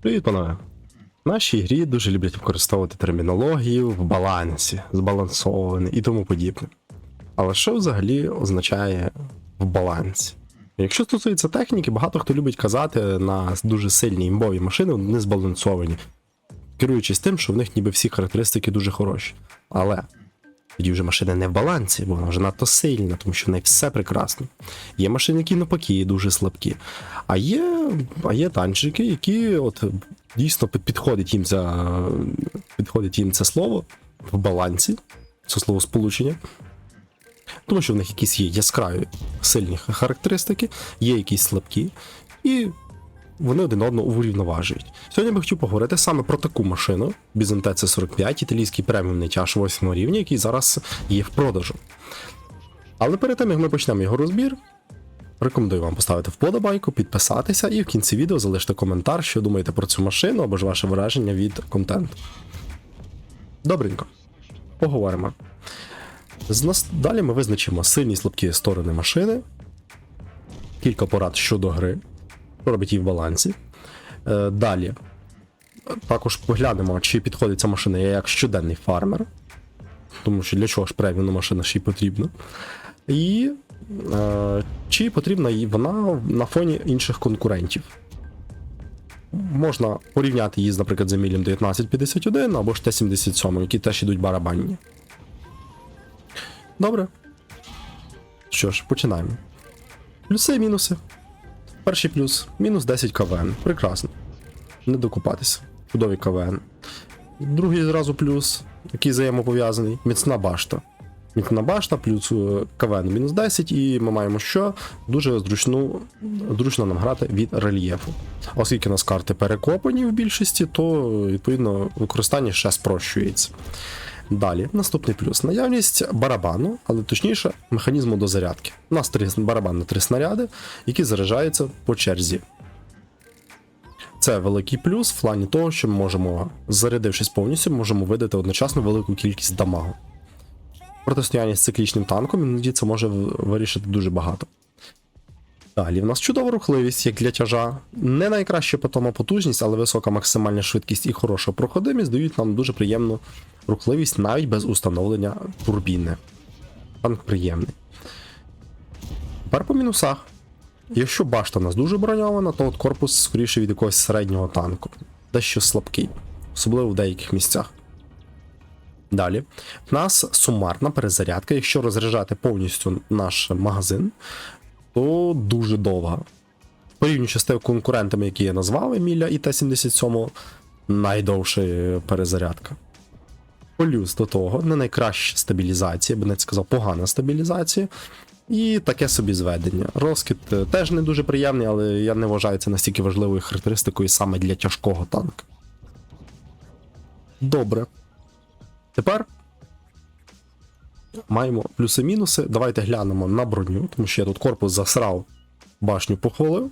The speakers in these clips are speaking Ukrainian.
Привіт, панове. В нашій грі дуже люблять використовувати термінологію в балансі, збалансований і тому подібне. Але що взагалі означає в балансі? Якщо стосується техніки, багато хто любить казати на дуже сильні імбові машини, не збалансовані, керуючись тим, що в них ніби всі характеристики дуже хороші. Але тоді вже машина не в балансі, бо вона вже надто сильна, тому що в неї все прекрасно. Є машини, які навпаки дуже слабкі. А є, а є танчики, які от дійсно під- підходить їм за підходить їм це слово в балансі, це слово сполучення. Тому що в них якісь є яскраві сильні характеристики, є якісь слабкі, і вони один одного урівноважують. Сьогодні би хотів поговорити саме про таку машину Bizon TC45, італійський преміумний тяж 8 рівня, який зараз є в продажу. Але перед тим, як ми почнемо його розбір, рекомендую вам поставити вподобайку, підписатися і в кінці відео залишити коментар, що думаєте про цю машину або ж ваше враження від контенту. Добренько. Поговоримо. З нас... Далі ми визначимо сильні і слабкі сторони машини, кілька порад щодо гри, робить її в балансі. Е, далі. Також поглянемо, чи підходить ця машина як щоденний фармер. Тому що для чого ж преміумна машина ще й потрібна. І е, чи потрібна їй вона на фоні інших конкурентів. Можна порівняти її з, наприклад, Замілем 1951 або ж Т-77, які теж ідуть барабанні. Добре. Що ж, починаємо. Плюси і мінуси. Перший плюс мінус 10 КВН. Прекрасно. Не докупатися. Чудовий КВН. Другий зразу плюс, який взаємопов'язаний, міцна башта. Міцна башта, плюс е, КВН мінус 10, і ми маємо що? Дуже зручну, зручно нам грати від рельєфу. Оскільки у нас карти перекопані в більшості, то відповідно використання ще спрощується. Далі, наступний плюс. Наявність барабану, але точніше, механізму до зарядки. У нас три барабан на три снаряди, які заряджаються по черзі. Це великий плюс в плані того, що ми можемо, зарядившись повністю, можемо видати одночасно велику кількість дамагу. Протистояння з циклічним танком іноді це може вирішити дуже багато. Далі, в нас чудова рухливість, як для тяжа. Не найкраща по тому потужність, але висока максимальна швидкість і хороша проходимість дають нам дуже приємну рухливість навіть без установлення турбіни. Танк приємний. Тепер по мінусах. Якщо башта у нас дуже броньована, то от корпус скоріше від якогось середнього танку, дещо слабкий, особливо в деяких місцях. Далі, в нас сумарна перезарядка. Якщо розряджати повністю наш магазин, то дуже довга. Порівнюючи з тими конкурентами, які я назвав, Еміля і Т-77, найдовша перезарядка. Плюс до того, не найкраща стабілізація, би не сказав, погана стабілізація. І таке собі зведення. Розкид е, теж не дуже приємний, але я не вважаю це настільки важливою характеристикою саме для тяжкого танка. Добре. Тепер маємо плюси-мінуси. Давайте глянемо на броню, тому що я тут корпус засрав, башню похвалив.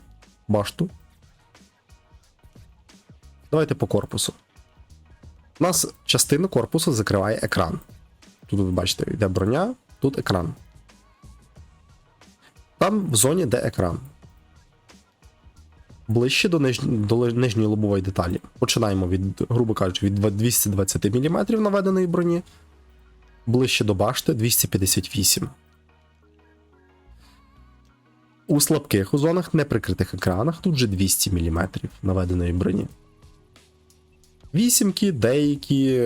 Башту. Давайте по корпусу. У нас частина корпусу закриває екран. Тут ви бачите, йде броня, тут екран. Там в зоні де екран. Ближче до, ниж... до нижньої лобової деталі. Починаємо від, грубо кажучи, від 220 мм наведеної броні. Ближче до башти 258. У слабких у зонах неприкритих екранах тут вже 200 мм наведеної броні. Вісімки, деякі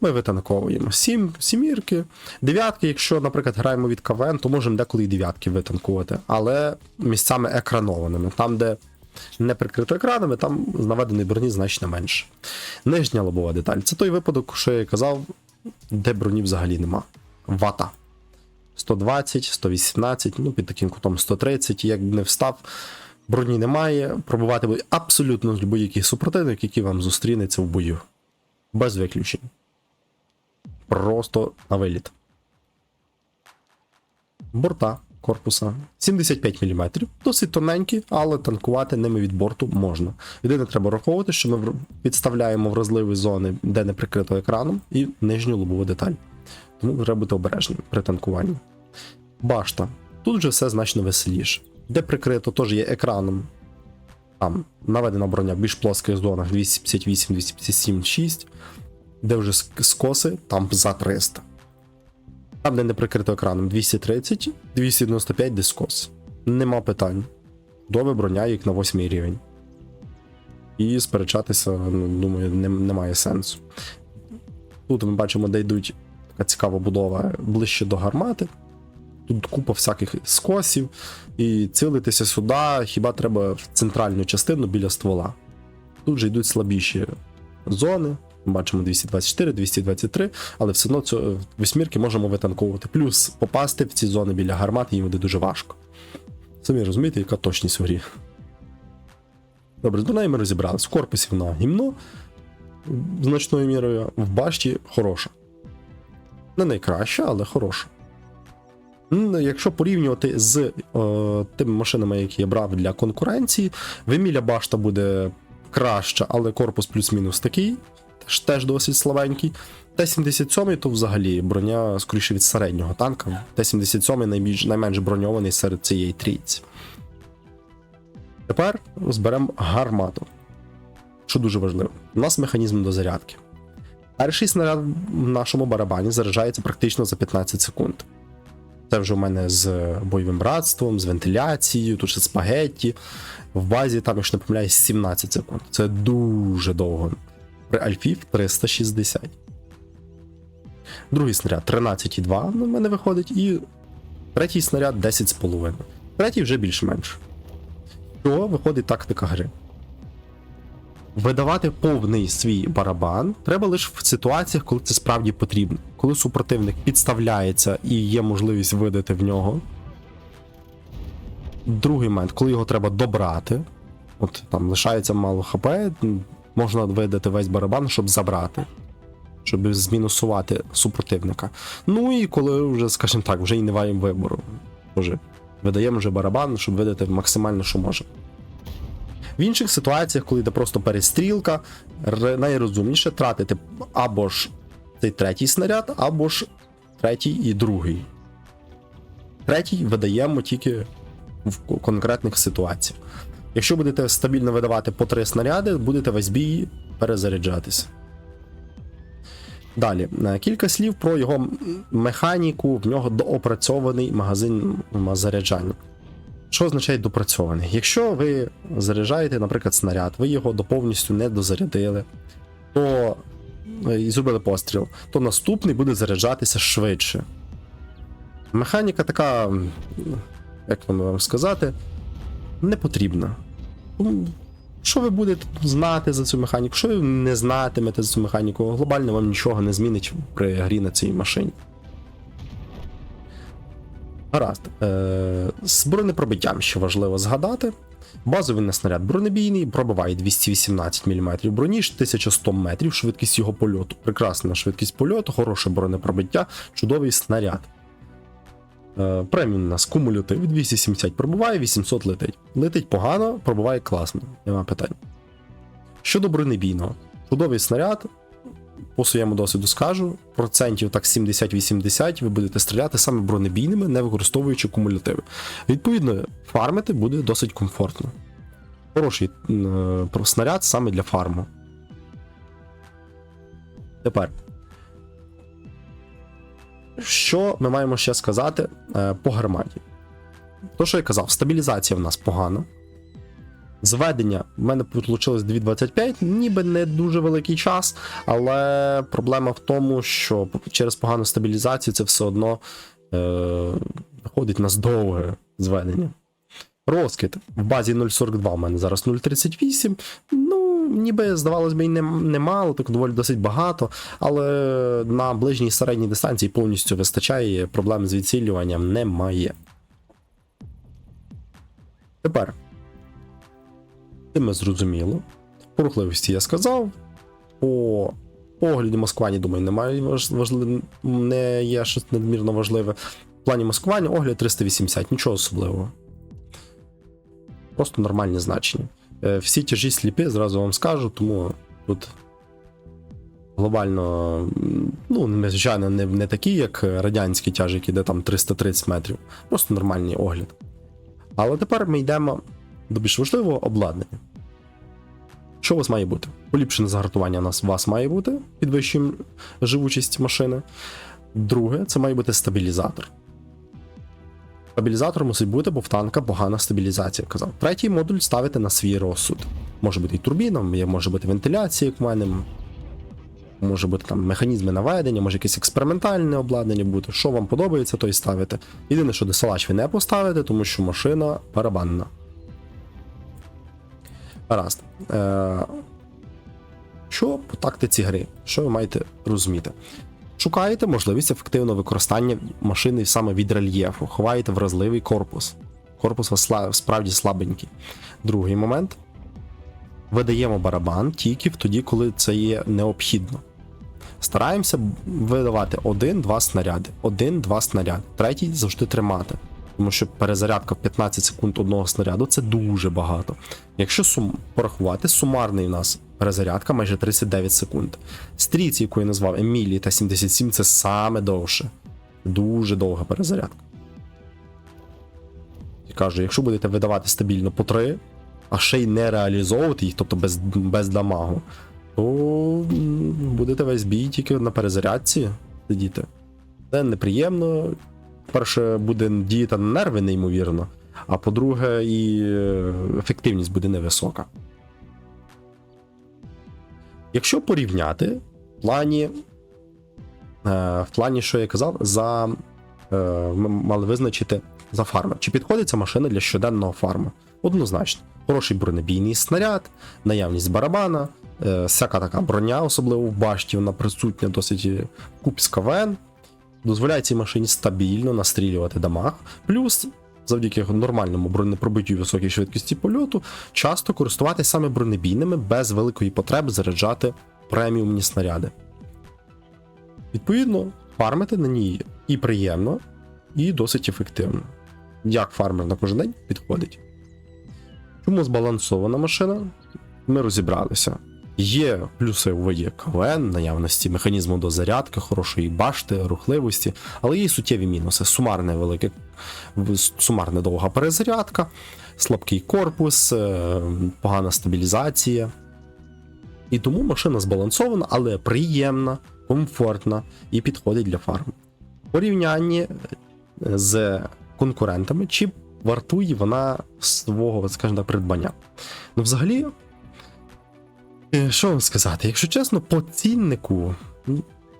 ми витанковуємо. Сім, сімірки, дев'ятки, якщо, наприклад, граємо від КВН, то можемо деколи і дев'ятки витанкувати, але місцями екранованими. Там, де не прикрито екранами, там наведеної броні значно менше. Нижня лобова деталь. Це той випадок, що я казав, де броні взагалі нема. Вата. 120, 118, ну під таким кутом 130, як не встав. Броні немає, пробувати буде абсолютно будь-який супротивник, який вам зустрінеться в бою. Без виключень. Просто на виліт. Борта корпуса 75 мм. Досить тоненькі, але танкувати ними від борту можна. Єдине, треба враховувати, що ми підставляємо вразливі зони, де не прикрито екраном, і нижню лобову деталь. Тому треба бути обережним при танкуванні. Башта. Тут вже все значно веселіше. Де прикрито теж є екраном Там наведена броня в більш плоских зонах 258, 257, 6, де вже скоси, там за 300. Там, де не прикрито екраном 230, 295, де скос. Нема питань. Дове броня, як на 8 рівень. І сперечатися, ну, думаю, не, немає сенсу. Тут ми бачимо, де йдуть така цікава будова ближче до гармати. Тут купа всяких скосів, і цілитися сюди хіба треба в центральну частину біля ствола. Тут же йдуть слабіші зони. Бачимо 224, 223, але все одно цю восьмірки можемо витанковувати. Плюс попасти в ці зони біля гармати їм буде дуже важко. Самі розумієте, яка точність у грі. Добре, з бронею ми розібрались. В корпусі вона гімно значною мірою, в башті хороша. Не найкраща, але хороша. Якщо порівнювати з е, тими машинами, які я брав для конкуренції, Веміля башта буде краща, але корпус плюс-мінус такий, теж, досить слабенький. Т-77 то взагалі броня скоріше від середнього танка. Т-77 найбільш, найменш броньований серед цієї трійці. Тепер зберемо гармату. Що дуже важливо, у нас механізм до зарядки. Перший снаряд в нашому барабані заряджається практично за 15 секунд. Це вже у мене з бойовим братством, з вентиляцією, тут ще спагетті. В базі там, якщо не помиляюсь, 17 секунд. Це дуже довго. При Альфів 360. Другий снаряд 13,2 на мене виходить, і третій снаряд 10,5. Третій вже більш-менш. Що виходить тактика гри? Видавати повний свій барабан треба лише в ситуаціях, коли це справді потрібно. Коли супротивник підставляється і є можливість видати в нього. Другий момент, коли його треба добрати. От там лишається мало хп, можна видати весь барабан, щоб забрати, щоб змінусувати супротивника. Ну і коли вже, скажімо так, вже і не маємо вибору. Вже видаємо вже барабан, щоб видати максимально, що можемо. В інших ситуаціях, коли йде просто перестрілка, найрозумніше тратити або ж цей третій снаряд, або ж третій і другий. Третій видаємо тільки в конкретних ситуаціях. Якщо будете стабільно видавати по три снаряди, будете весь бій перезаряджатися. Далі, е, кілька слів про його механіку, в нього доопрацьований магазин заряджання. Що означає допрацьований? Якщо ви заряджаєте, наприклад, снаряд, ви його до повністю не дозарядили, то е, і зробили постріл, то наступний буде заряджатися швидше. Механіка така, як вам сказати, не потрібна. Ну, Що ви будете знати за цю механіку? Що ви не знатимете за цю механіку? Глобально вам нічого не змінить при грі на цій машині. Гаразд. Е, з бронепробиттям ще важливо згадати. Базовий на снаряд бронебійний, пробиває 218 мм броні, 1100 метрів, швидкість його польоту. Прекрасна швидкість польоту, хороше бронепробиття, чудовий снаряд. Е, преміум у нас кумулятив 270 пробиває, 800 летить. Летить погано, пробиває класно, нема питань. Щодо бронебійного, чудовий снаряд, по своєму досвіду скажу, процентів так 70-80 ви будете стріляти саме бронебійними, не використовуючи кумулятиви. Відповідно, фармити буде досить комфортно. Хороший е, снаряд саме для фарму. Тепер. Що ми маємо ще сказати е, по гарматі? То, що я казав, стабілізація в нас погана. Зведення в мене вийшло 2.25, ніби не дуже великий час, але проблема в тому, що через погану стабілізацію це все одно е, виходить на довге зведення. Розкид в базі 0.42 у мене зараз 0.38. Ніби, здавалось би, і не- немало, так доволі досить багато, але на ближній середній дистанції повністю вистачає, проблем з відсілюванням немає. Тепер. Тим зрозуміло. По рухливості я сказав. По огляді маскування, думаю, немає важ- важли... не є щось надмірно важливе. В плані маскування огляд 380, нічого особливого. Просто нормальні значення. Е, Всі тяжі сліпі, зразу вам скажу, тому тут глобально, ну, звичайно, не, не такі, як радянські тяжики, де там 330 метрів. Просто нормальний огляд. Але тепер ми йдемо до більш важливого обладнання. Що у вас має бути? Поліпшене загартування у нас у вас має бути, підвищуємо живучість машини. Друге, це має бути стабілізатор. Стабілізатор мусить бути, бо в танка погана стабілізація. Казав. Третій модуль ставити на свій розсуд. Може бути і турбіна, може бути вентиляція, як в мене. Може бути там механізми наведення, може якесь експериментальне обладнання бути. Що вам подобається, то і ставите. Єдине, що десалач ви не поставите, тому що машина барабанна. Гаразд. Е- що по тактиці гри? Що ви маєте розуміти? Шукаєте можливість ефективного використання машини саме від рельєфу, ховаєте вразливий корпус. Корпус вас справді слабенький. Другий момент. Видаємо барабан тільки тоді, коли це є необхідно. Стараємося видавати один-два снаряди. Один-два снаряди. Третій завжди тримати. Тому що перезарядка в 15 секунд одного снаряду це дуже багато. Якщо сум... порахувати, сумарний у нас перезарядка майже 39 секунд. Стріці, яку я назвав Емілії та 77, це саме довше. Дуже довга перезарядка. І кажу, якщо будете видавати стабільно по 3, а ще й не реалізовувати їх, тобто без, без дамагу, то будете весь бій тільки на перезарядці сидіти. Це неприємно. Перше, буде діяти на нерви, неймовірно, а по-друге, і е, ефективність буде невисока. Якщо порівняти в плані, е, в плані, що я казав, за е, ми мали визначити за фармер. Чи підходить ця машина для щоденного фарму? Однозначно. Хороший бронебійний снаряд, наявність барабана, всяка така броня, особливо в башті, вона присутня досить купська ВН. Дозволяє цій машині стабільно настрілювати дамаг. Плюс, завдяки нормальному бронепробиттю і високій швидкості польоту, часто користуватися саме бронебійними без великої потреби заряджати преміумні снаряди. Відповідно, фармити на ній і приємно, і досить ефективно. Як фармер на кожен день підходить. Чому збалансована машина? Ми розібралися. Є плюси у виді КВН, наявності механізму до зарядки, хорошої башти, рухливості, але є суттєві мінуси. Сумарне велике, сумарна довга перезарядка, слабкий корпус, е, погана стабілізація. І тому машина збалансована, але приємна, комфортна і підходить для фарму. В порівнянні е, з конкурентами, чи вартує вона свого, скажімо так, придбання. Ну, взагалі, що вам сказати, якщо чесно, по ціннику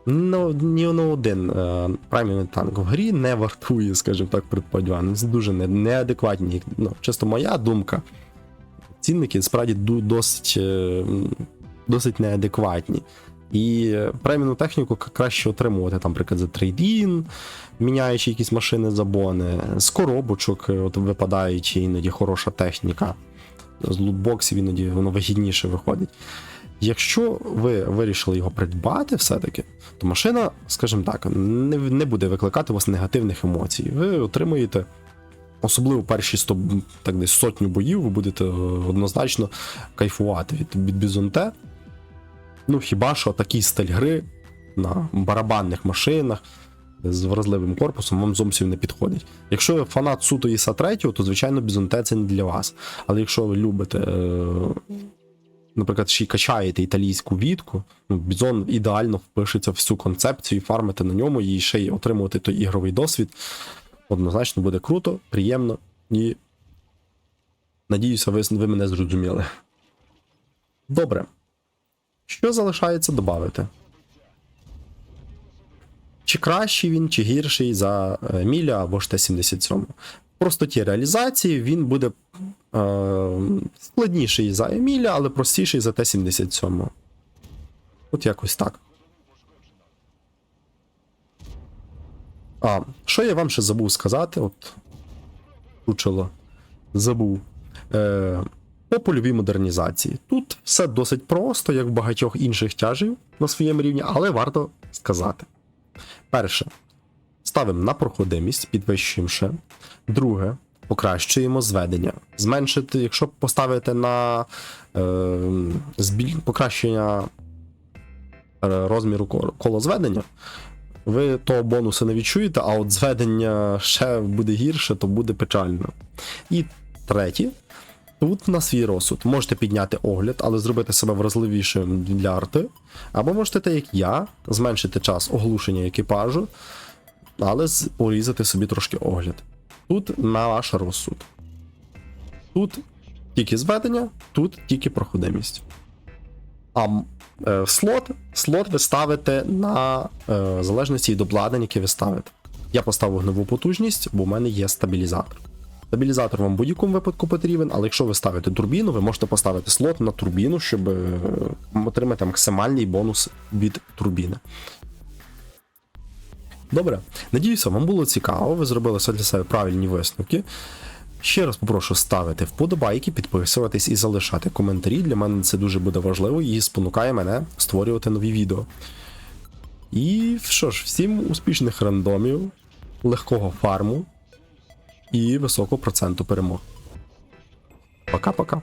ну, ні на один е, преміум танк в грі не вартує, скажімо так, придбання. Це дуже не, неадекватні. Ну, чисто моя думка. Цінники справді досить, е, досить неадекватні. І е, техніку краще отримувати, там, наприклад, за трейдін, міняючи якісь машини за бони, з коробочок е, от випадаючи іноді хороша техніка. З лутбоксів іноді воно вигідніше виходить. Якщо ви вирішили його придбати все-таки, то машина, скажімо так, не, не буде викликати у вас негативних емоцій. Ви отримуєте, особливо перші 100, так десь сотню боїв, ви будете е, однозначно кайфувати від, від Бізонте. Ну, хіба що такий стиль гри на барабанних машинах з вразливим корпусом вам зовсім не підходить. Якщо ви фанат суто ІСа 3, то звичайно Бізонте це не для вас. Але якщо ви любите, е, наприклад, ще й качаєте італійську вітку, ну, Бізон ідеально впишеться в всю концепцію фармити на ньому, і ще й отримувати той ігровий досвід. Однозначно буде круто, приємно і надіюся, ви, ви мене зрозуміли. Добре. Що залишається додати? Чи кращий він, чи гірший за е, Міля або ж Т-77. В простоті реалізації він буде е, складніший за Еміля, але простіший за Т-77. От якось так. А, що я вам ще забув сказати? От. Чучело. Забув. Е, по польовій модернізації. Тут все досить просто, як в багатьох інших тяжів на своєму рівні, але варто сказати. Перше, ставимо на проходимість, підвищуємо ще. Друге, покращуємо зведення. Зменшити, якщо поставити на е, збіль... покращення е, розміру кол- колозведення, ви того бонусу не відчуєте, а от зведення ще буде гірше, то буде печально. І третє, Тут на свій розсуд можете підняти огляд, але зробити себе вразливішим для арти. Або можете, так як я, зменшити час оглушення екіпажу, але порізати собі трошки огляд. Тут на ваш розсуд. Тут тільки зведення, тут тільки проходимість. А е, слот, слот ви ставите на е, залежності від обладнань, які ви ставите. Я поставив вогневу потужність, бо в мене є стабілізатор. Стабілізатор вам в будь-якому випадку потрібен, але якщо ви ставите турбіну, ви можете поставити слот на турбіну, щоб е, отримати максимальний бонус від турбіни. Добре, надіюся, вам було цікаво, ви зробили все для себе правильні висновки. Ще раз попрошу ставити вподобайки, підписуватись і залишати коментарі. Для мене це дуже буде важливо і спонукає мене створювати нові відео. І що ж, всім успішних рандомів, легкого фарму і високого проценту перемог. Пока-пока.